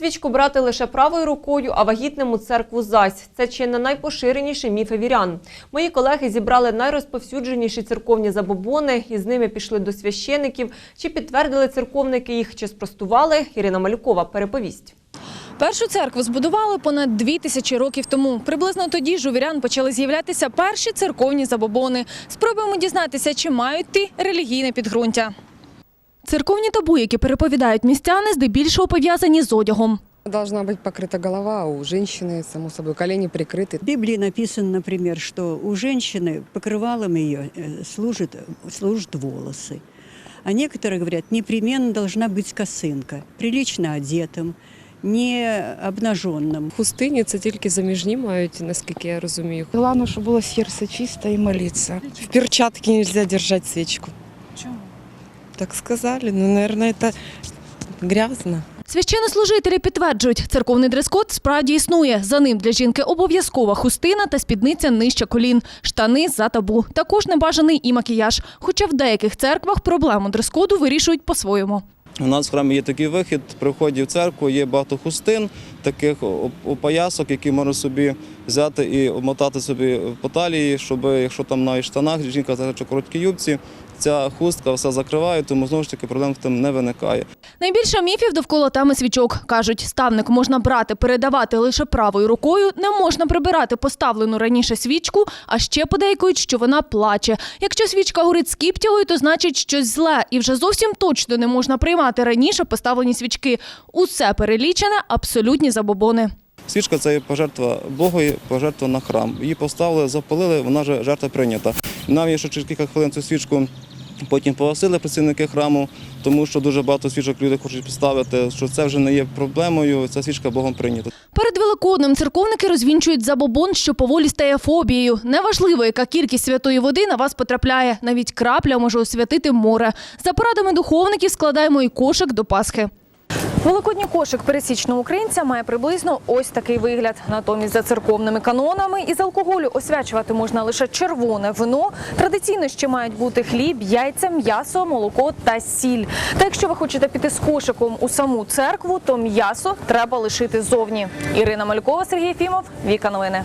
Свічку брати лише правою рукою, а вагітним церкву зась. Це чи не найпоширеніші міфи вірян. Мої колеги зібрали найрозповсюдженіші церковні забобони і з ними пішли до священиків. Чи підтвердили церковники їх, чи спростували? Ірина Малюкова переповість. Першу церкву збудували понад дві тисячі років тому. Приблизно тоді ж у вірян почали з'являтися перші церковні забобони. Спробуємо дізнатися, чи мають ті релігійне підґрунтя. Церковні табу, які переповідають містяни, здебільшого пов'язані з одягом. Должна быть покрыта голова, а у женщины, само собой, колени прикрыты. В Библии написано, например, что у женщины покрывалом ее э, служит, служат волосы. А некоторые говорят, непременно должна быть косынка, прилично одетым, не обнаженным. Хустині це тільки заміжні мають, наскільки я розумію. Главное, чтобы было сердце чисто и молиться. В перчатке нельзя держать свечку. Так сказали. Ну, наверное, это грязно. Священнослужителі підтверджують, церковний дрес-код справді існує. За ним для жінки обов'язкова хустина та спідниця нижче колін, штани за табу. Також небажаний і макіяж. Хоча в деяких церквах проблему дрес-коду вирішують по-своєму. У нас в храмі є такий вихід. При вході в церкву є багато хустин, таких оп- опоясок, які можна собі взяти і обмотати собі по талії, щоб якщо там на штанах жінка захоче короткі юбці, ця хустка все закриває, тому знову ж таки проблем там не виникає. Найбільше міфів довкола теми свічок. Кажуть, ставник можна брати, передавати лише правою рукою, не можна прибирати поставлену раніше свічку, а ще подейкують, що вона плаче. Якщо свічка горить скіптілою, то значить щось зле. І вже зовсім точно не можна приймати раніше поставлені свічки. Усе перелічене – абсолютні забобони. Свічка це є пожертва Богу, і пожертва на храм. Її поставили, запалили, вона вже жертва прийнята. Навіть якщо через кілька хвилин цю свічку потім погасили працівники храму, тому що дуже багато свічок люди хочуть поставити, що це вже не є проблемою, ця свічка Богом прийнята. Перед Великоднем церковники розвінчують забобон, що поволі стає фобією. Неважливо, яка кількість святої води на вас потрапляє. Навіть крапля може освятити море. За порадами духовників складаємо і кошик до Пасхи. Великодній кошик пересічного українця має приблизно ось такий вигляд. Натомість за церковними канонами із алкоголю освячувати можна лише червоне вино. Традиційно ще мають бути хліб, яйця, м'ясо, молоко та сіль. Та якщо ви хочете піти з кошиком у саму церкву, то м'ясо треба лишити зовні. Ірина Малькова, Сергій Фімов, Віка Новини.